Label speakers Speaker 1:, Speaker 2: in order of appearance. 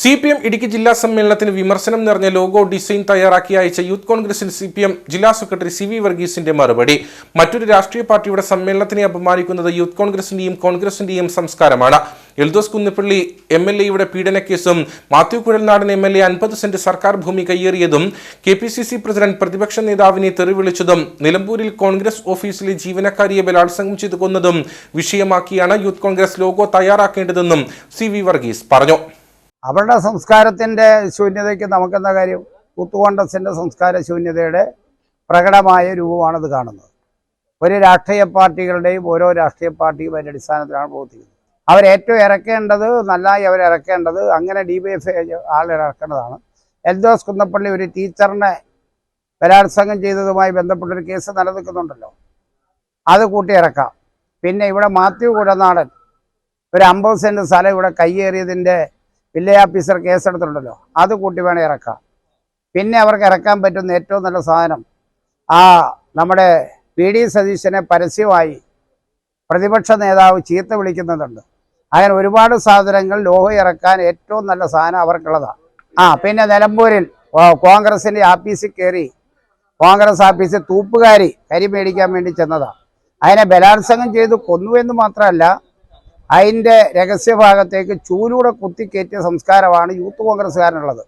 Speaker 1: C P M Idukki ജില്ലാ സമ്മേളനത്തിന് വിമർശനം നിറഞ്ഞ ലോഗോ ഡിസൈൻ തയ്യാറാക്കി അയച്ച യൂത്ത് കോൺഗ്രസിൽ സി പി എം ജില്ലാ സെക്രട്ടറി സി വി വർഗീസിന്റെ മറുപടി. മറ്റൊരു രാഷ്ട്രീയ പാർട്ടിയുടെ സമ്മേളനത്തിനെ അപമാനിക്കുന്നത് യൂത്ത് കോൺഗ്രസിന്റെയും കോൺഗ്രസിന്റെയും സംസ്കാരമാണ്. എൽദോസ് കുന്നിപ്പള്ളി എം എൽ എയുടെ പീഡനക്കേസും Mathew Kuzhalnadan M L A അൻപത് സെന്റ് സർക്കാർ ഭൂമി കയ്യേറിയതും K P C C president പ്രതിപക്ഷ നേതാവിനെ തെറിവിളിച്ചതും നിലമ്പൂരിൽ കോൺഗ്രസ് ഓഫീസിലെ ജീവനക്കാരിയെ ബലാത്സംഗം ചെയ്തു കൊന്നതും വിഷയമാക്കിയാണ് യൂത്ത് കോൺഗ്രസ് ലോഗോ തയ്യാറാക്കേണ്ടതെന്നും സി വി വർഗീസ് പറഞ്ഞു.
Speaker 2: അവരുടെ സംസ്കാരത്തിന്റെ ശൂന്യതയ്ക്ക് നമുക്കെന്താ കാര്യം? യൂത്ത് സംസ്കാര ശൂന്യതയുടെ പ്രകടമായ രൂപമാണത് കാണുന്നത്. ഒരു രാഷ്ട്രീയ പാർട്ടികളുടെയും ഓരോ രാഷ്ട്രീയ പാർട്ടിയും അതിന്റെ അടിസ്ഥാനത്തിലാണ് പ്രവർത്തിക്കുന്നത്. അവരേറ്റവും ഇറക്കേണ്ടത് നന്നായി അവരിറക്കേണ്ടത് അങ്ങനെ ഡി ബി എഫ് ആളിറക്കേണ്ടതാണ് എൽദോസ് കുന്നപ്പള്ളി ഒരു ടീച്ചറിനെ ബലാത്സംഗം ചെയ്തതുമായി ബന്ധപ്പെട്ടൊരു കേസ് നിലനിൽക്കുന്നുണ്ടല്ലോ. അത് കൂട്ടി ഇറക്കാം. പിന്നെ ഇവിടെ മാത്യു കുടനാടൻ ഒരു അമ്പത് സെന്റ് സ്ഥലം ഇവിടെ കയ്യേറിയതിന്റെ വില്ലേജ് ഓഫീസർ കേസെടുത്തിട്ടുണ്ടല്ലോ. അത് കൂട്ടി വേണം ഇറക്കാം പിന്നെ അവർക്ക് ഇറക്കാൻ പറ്റുന്ന ഏറ്റവും നല്ല സാധനം ആ നമ്മുടെ പി ഡി സതീശനെ പരസ്യമായി പ്രതിപക്ഷ നേതാവ് ചീത്ത വിളിക്കുന്നുണ്ട് അങ്ങനെ ഒരുപാട് സാധനങ്ങൾ ലോഹ ഇറക്കാൻ ഏറ്റവും നല്ല സാധനം അവർക്കുള്ളതാണ് ആ പിന്നെ നിലമ്പൂരിൽ കോൺഗ്രസിന്റെ ആഫീസിൽ കയറി കോൺഗ്രസ് ആഫീസിൽ തൂപ്പുകാരി കരി മേടിക്കാൻ വേണ്ടി ചെന്നതാണ് അതിനെ ബലാത്സംഗം ചെയ്ത് കൊന്നു എന്ന് മാത്രമല്ല അതിന്റെ രഹസ്യഭാഗത്തേക്ക് ചൂലൂടെ കുത്തിക്കയറ്റിയ സംസ്കാരമാണ് യൂത്ത് കോൺഗ്രസ്സുകാരനുള്ളത്.